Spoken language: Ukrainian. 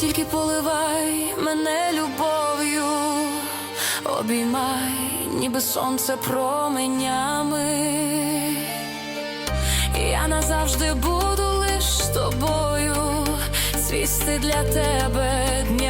тільки поливай мене любов'ю, обіймай, ніби сонце променями. Я назавжди буду лиш з тобою, свісти для тебе дня.